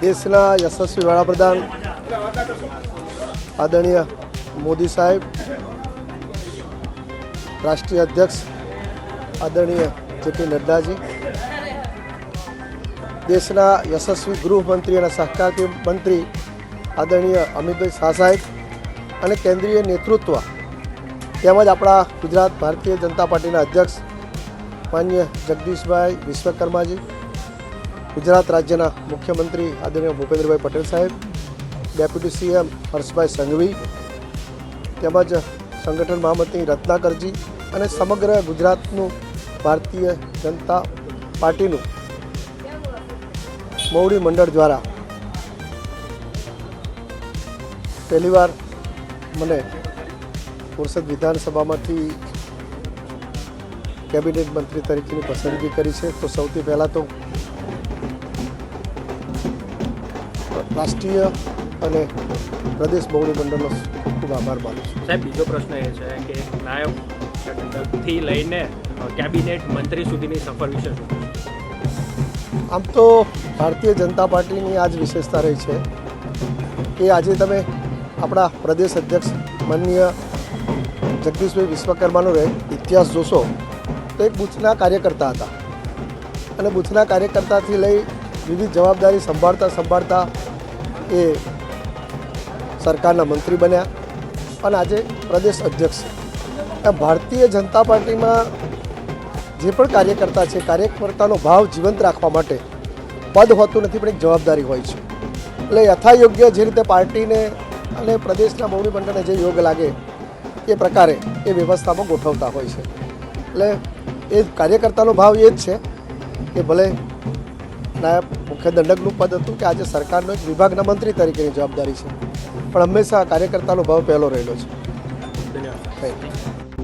દેશના યશસ્વી વડાપ્રધાન, આદરણીય મોદી સાહેબ, રાષ્ટ્રીય અધ્યક્ષ, આદરણીય જેપી નડ્ડાજી, દેશના યશસ્વી ગૃહમંત્રી અને સહકારી મંત્રી આદરણીય અમિતભાઈ શાહ સાહેબ અને કેન્દ્રીય નેતૃત્વ તેમજ આપણા ગુજરાત ભારતીય જનતા પાર્ટીના અધ્યક્ષ માન્ય જગદીશભાઈ વિશ્વકર્માજી ગુજરાત રાજ્યના મુખ્યમંત્રી આદરણીય ભૂપેન્દ્રભાઈ પટેલ સાહેબ, ડેપ્યુટી સીએમ હર્ષભાઈ સંઘવી, તેમજ સંગઠન મહામંત્રી રત્નાકરજી અને સમગ્ર ગુજરાતનું ભારતીય જનતા પાર્ટીનું મૌડી મંડળ દ્વારા પહેલીવાર મને પુરસદ વિધાનસભામાંથી કેબિનેટ મંત્રી તરીકેની પસંદગી કરી છે. તો સૌથી પહેલાં તો રાષ્ટ્રીય અને પ્રદેશ બહુણી મંડળનો ખૂબ ખૂબ આભાર માનું છું. સાહેબ બીજો પ્રશ્ન એ છે કે નાયબથી લઈને કેબિનેટ મંત્રી સુધીની સફર વિશે શું આમ તો ભારતીય જનતા પાર્ટીની આ જ વિશેષતા રહી છે કે આજે તમે આપણા પ્રદેશ અધ્યક્ષ માનનીય જગદીશભાઈ વિશ્વકર્માનો રહે ઇતિહાસ જોશો તો એક બુથના કાર્યકર્તા હતા. અને બુથના કાર્યકર્તાથી લઈ વિવિધ જવાબદારી સંભાળતા સંભાળતા એ સરકારના મંત્રી બન્યા અને આજે પ્રદેશ અધ્યક્ષ. ભારતીય જનતા પાર્ટીમાં જે પણ કાર્યકર્તા છે, કાર્યકર્તાનો ભાવ જીવંત રાખવા માટે પદ હોતું નથી, પણ એક જવાબદારી હોય છે. એટલે યથાયોગ્ય જે રીતે પાર્ટીને અને પ્રદેશના મંડળને જે યોગ લાગે એ પ્રકારે એ વ્યવસ્થામાં ગોઠવતા હોય છે. એટલે એ કાર્યકર્તાનો ભાવ એ જ છે કે ભલે નાયબ મુખ્ય દંડકનું પદ હતું કે આજે સરકારનો એક વિભાગના મંત્રી તરીકેની જવાબદારી છે. પણ હંમેશા કાર્યકર્તાનો ભાવ પહેલો રહેલો છે. ધન્યવાદ. Thank you